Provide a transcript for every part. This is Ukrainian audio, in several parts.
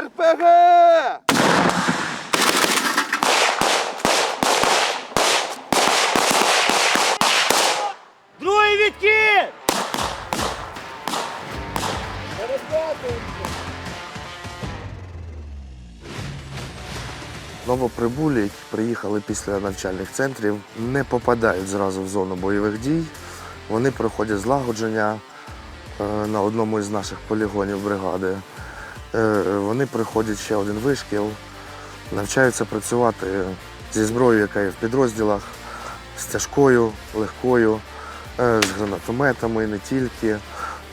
РПГ! Другий відкид! Новоприбулі, які приїхали після навчальних центрів, не попадають зразу в зону бойових дій. Вони проходять злагодження е, на одному із наших полігонів бригади. Е, Вони проходять ще один вишкіл, навчаються працювати зі зброєю, яка є в підрозділах, з тяжкою, легкою, е, з гранатометами, не тільки.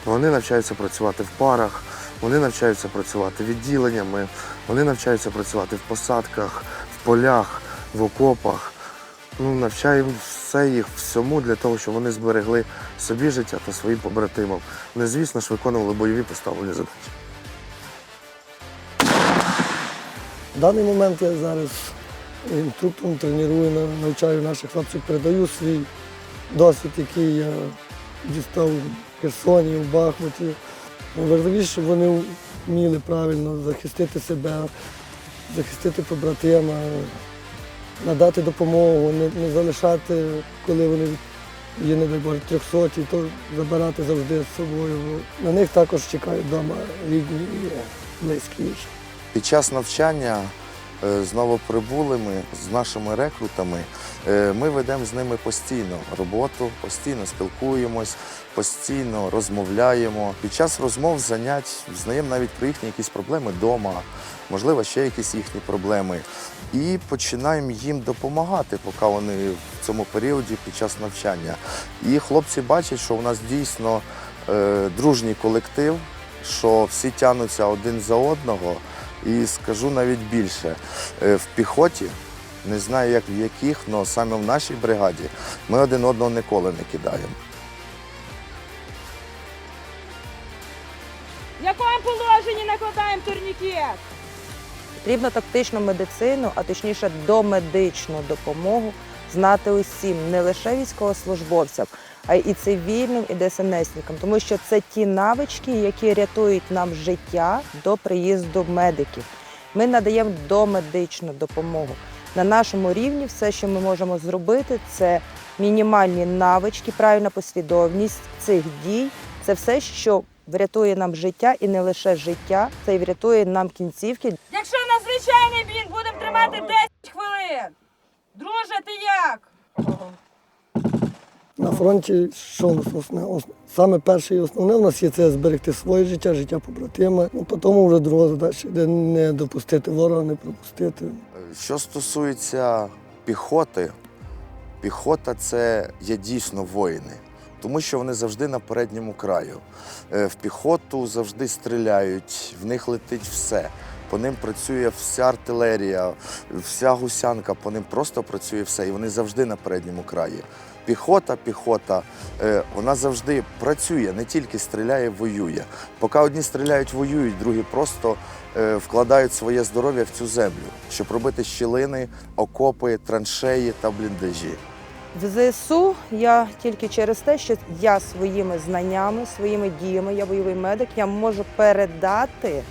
Вони навчаються працювати в парах, вони навчаються працювати відділеннями, вони навчаються працювати в посадках, в полях, в окопах. Ну, навчаємо все їх всьому для того, щоб вони зберегли собі життя та своїм побратимам. Не, звісно ж, виконували бойові поставлені задачі. В даний момент я зараз інструктором треную, навчаю наших хлопців, передаю свій досвід, який я дістав в Херсоні, в Бахмуті. Важливіше, щоб вони вміли правильно захистити себе, захистити побратима, надати допомогу, не, не залишати, коли вони є, не дай Боже, трьохсоті, то забирати завжди з собою. На них також чекають вдома рідні і близькі. Під час навчання е, з новоприбулими, з нашими рекрутами, е, ми ведемо з ними постійно роботу, постійно спілкуємось, постійно розмовляємо. Під час розмов, занять знаємо навіть про їхні якісь проблеми вдома, можливо, ще якісь їхні проблеми. І починаємо їм допомагати, поки вони в цьому періоді під час навчання. І хлопці бачать, що у нас дійсно е, дружній колектив, що всі тянуться один за одного. І скажу навіть більше, е, в піхоті, не знаю як в яких, але саме в нашій бригаді ми один одного ніколи не кидаємо. В якому положенні накладаємо турнікет? Потрібно тактичну медицину, а точніше домедичну допомогу знати усім, не лише військовослужбовцям, і цивільним, і ДСНСникам, тому що це ті навички, які рятують нам життя до приїзду медиків. Ми надаємо домедичну допомогу. На нашому рівні все, що ми можемо зробити, це мінімальні навички, правильна послідовність цих дій. Це все, що врятує нам життя і не лише життя, це й врятує нам кінцівки Якщо надзвичайний бін, будемо тримати 10 хвилин. Друже, ти як? На фронті що основне? Саме перше і основне в нас є це зберегти своє життя, життя побратима. Ну, потім вже друга задача йде не допустити ворога, не пропустити. Що стосується піхоти, піхота це є дійсно воїни, тому що вони завжди на передньому краю. Е, В піхоту завжди стріляють, в них летить все. По ним працює вся артилерія, вся гусянка, по ним просто працює все, і вони завжди на передньому краї. Піхота, піхота, е, вона завжди працює, не тільки стріляє, воює. Поки одні стріляють, воюють, другі просто е, вкладають своє здоров'я в цю землю, щоб робити щілини, окопи, траншеї та бліндажі. В ЗСУ я тільки через те, що я своїми знаннями, своїми діями, я бойовий медик, я можу передати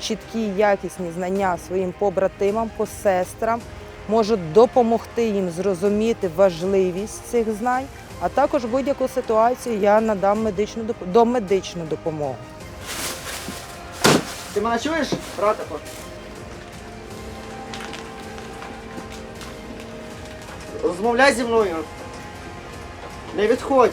чіткі якісні знання своїм побратимам, посестрам, можу допомогти їм зрозуміти важливість цих знань, а також будь-яку ситуацію я надам медичну домедичну допомогу. Ти мене чуєш, братику? Розмовляй зі мною. Не відходь.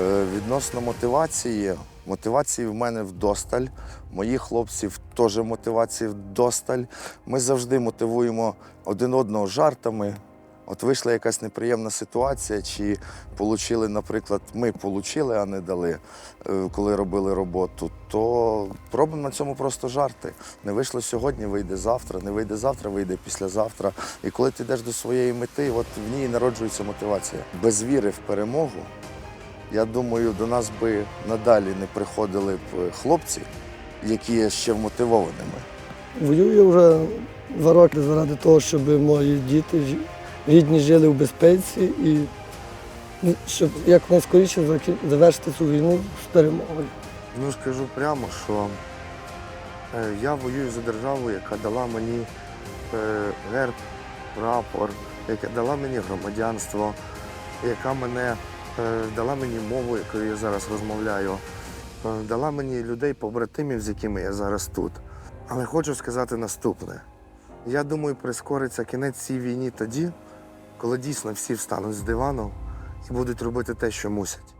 Е, Відносно мотивації, мотивації в мене вдосталь. Моїх хлопців теж мотивації вдосталь. Ми завжди мотивуємо один одного жартами. От вийшла якась неприємна ситуація, чи получили, наприклад, ми получили, а не дали, е, коли робили роботу, то робимо на цьому просто жарти. Не вийшло сьогодні, вийде завтра, не вийде завтра, вийде післязавтра. І коли ти йдеш до своєї мети, от в ній народжується мотивація. Без віри в перемогу я думаю, до нас би надалі не приходили б хлопці, які є ще вмотивованими. Воюю вже два роки заради того, щоб мої діти рідні жили в безпеці і ну, щоб якнайскоріше завершити цю війну з перемогою. Ну скажу прямо, що е, я воюю за державу, яка дала мені е, герб, прапор, яка дала мені громадянство, яка мене е, дала мені мову, якою я зараз розмовляю, е, дала мені людей, побратимів, з якими я зараз тут. Але хочу сказати наступне: я думаю, прискориться кінець цій війні тоді, коли дійсно всі встануть з дивану і будуть робити те, що мусять.